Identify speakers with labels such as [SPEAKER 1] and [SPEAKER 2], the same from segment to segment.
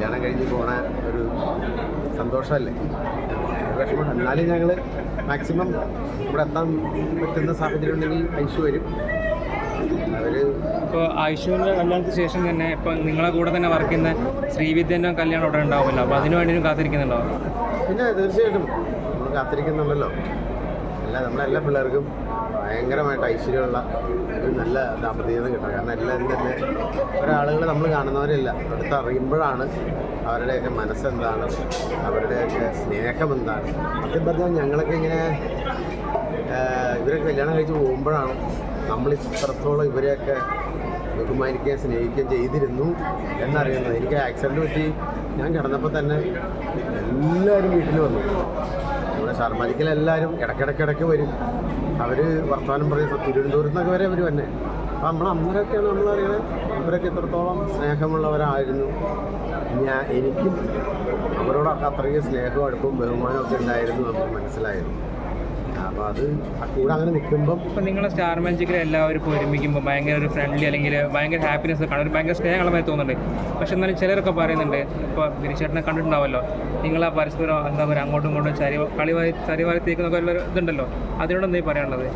[SPEAKER 1] കല്യാണം കഴിഞ്ഞ് പോണ ഒരു സന്തോഷമല്ലേ? വിഷമം. എന്നാലും ഞങ്ങൾ മാക്സിമം ഇവിടെ എത്താൻ പറ്റുന്ന സാഹചര്യം ഉണ്ടെങ്കിൽ ഐശു വരും. അവർ
[SPEAKER 2] ഇപ്പോൾ ആയുഷുവിന്റെ കല്യാണത്തിന് ശേഷം തന്നെ ഇപ്പം നിങ്ങളെ കൂടെ തന്നെ വർക്ക് ചെയ്യുന്ന ശ്രീവിദ്യന്റെ കല്യാണം ഉടനെ ഉണ്ടാവുമല്ലോ. അപ്പോൾ അതിനു വേണ്ടിയും കാത്തിരിക്കുന്നുണ്ടോ?
[SPEAKER 1] പിന്നെ തീർച്ചയായിട്ടും. നമ്മൾ കാത്തിരിക്കുന്നുണ്ടല്ലോ. എല്ലാ നമ്മളെ എല്ലാ പിള്ളേർക്കും ഭയങ്കരമായിട്ട് ഐശ്വര്യമുള്ള ഒരു നല്ല ദാമ്പത്യം കിട്ടണം കാരണം എല്ലാവരും തന്നെ ഒരാളുകൾ നമ്മൾ കാണുന്നവരല്ല. അടുത്ത് അറിയുമ്പോഴാണ് അവരുടെയൊക്കെ മനസ്സെന്താണ് അവരുടെയൊക്കെ സ്നേഹം എന്താണ് സത്യം പറഞ്ഞാൽ ഞങ്ങളൊക്കെ ഇങ്ങനെ ഇവരൊക്കെ കല്യാണം കഴിച്ച് പോകുമ്പോഴാണ് നമ്മൾ ഇത്രത്തോളം ഇവരെയൊക്കെ ബഹുമാനിക്കുകയും സ്നേഹിക്കുകയും ചെയ്തിരുന്നു എന്നറിയുന്നത്. എനിക്ക് ആക്സിഡന്റ് പറ്റി ഞാൻ കിടന്നപ്പോൾ തന്നെ എല്ലാവരും വീട്ടിൽ വന്നു. ഷർമാജിക്കൽ എല്ലാവരും ഇടയ്ക്കിടയ്ക്കിടയ്ക്ക് വരും. അവർ വർത്തമാനം പറയും തിരുവനന്തപുരത്ത് നിന്നൊക്കെ വരെ അവർ തന്നെ അപ്പം നമ്മൾ അന്നേരമൊക്കെയാണ് നമ്മൾ അറിയുന്നത് ഇവരൊക്കെ ഇത്രത്തോളം സ്നേഹമുള്ളവരായിരുന്നു. ഞാൻ എനിക്കും അവരോടൊക്കെ അത്രയും സ്നേഹവും അടുപ്പും ബഹുമാനമൊക്കെ ഉണ്ടായിരുന്നു നമുക്ക് മനസ്സിലായത്. അപ്പോൾ അത് ആ കൂടെ അങ്ങനെ നിൽക്കുമ്പം
[SPEAKER 2] ഇപ്പോൾ നിങ്ങളെ സ്റ്റാർ മാജിക്കിൽ എല്ലാവരും ഇപ്പോൾ ഒരുമിക്കുമ്പോൾ ഭയങ്കര ഒരു ഫ്രണ്ട്ലി അല്ലെങ്കിൽ ഭയങ്കര ഹാപ്പിനെസ് കാണാൻ ഒരു ഭയങ്കര സ്നേഹങ്ങളമായി തോന്നുന്നുണ്ട്. പക്ഷെ എന്നാലും ചിലരൊക്കെ പറയുന്നുണ്ട് ഇപ്പോൾ ബിനിച്ചേട്ടനെ കണ്ടിട്ടുണ്ടാവല്ലോ. നിങ്ങൾ ആ പരസ്പരം എന്താ പറയുക അങ്ങോട്ടും ഇങ്ങോട്ടും ചരി കളിവാരി ചരിവാരി തേക്കുന്നൊക്കെ ഉള്ള ഒരു ഇതുണ്ടല്ലോ. അതിനോട് എന്താ പറയാനുള്ളത്?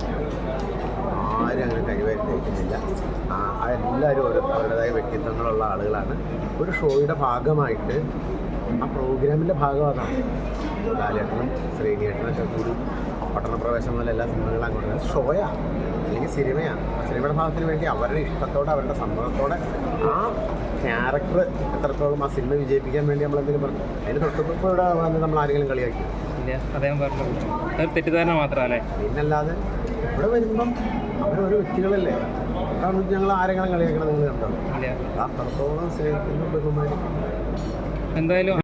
[SPEAKER 1] ആരും അങ്ങനെ കരിവാരി തേക്കുന്നില്ല എല്ലാവരും ഓരോ അവരുടേതായ വ്യക്തിത്വങ്ങളുള്ള ആളുകളാണ്. ഒരു ഷോയുടെ ഭാഗമായിട്ട് ആ പ്രോഗ്രാമിന്റെ ഭാഗം അതാണ് ലാലേട്ടനും ശ്രീനിയേട്ടനൊക്കെ കൂടി പട്ടണപ്രവേശം മുതൽ എല്ലാ സിനിമകളും അങ്ങോട്ട് ഷോയാണ് അല്ലെങ്കിൽ സിനിമയാണ് സിനിമയുടെ ഭാഗത്തിന് വേണ്ടി അവരുടെ ഇഷ്ടത്തോടെ അവരുടെ സമ്മതത്തോടെ ആ ക്യാരക്ടർ എത്രത്തോളം ആ സിനിമ വിജയിപ്പിക്കാൻ വേണ്ടി നമ്മൾ എന്തെങ്കിലും പറഞ്ഞു. അതിന് തൊട്ടിപ്പോൾ ഇവിടെ വന്ന് നമ്മൾ ആരെങ്കിലും കളിയാക്കി.
[SPEAKER 2] അദ്ദേഹം പറഞ്ഞു തെറ്റിദ്ധാരണ മാത്രമല്ലേ?
[SPEAKER 1] പിന്നല്ലാതെ ഇവിടെ വരുമ്പം അവരോരോ വ്യക്തികളല്ലേ? കാരണം ഞങ്ങൾ ആരെങ്കിലും കളിയാക്കണം നിങ്ങൾ കണ്ടോ അത്രത്തോളം സ്നേഹിക്കുന്നു ബഹുമാനിക്കുന്നു
[SPEAKER 2] എന്തായാലും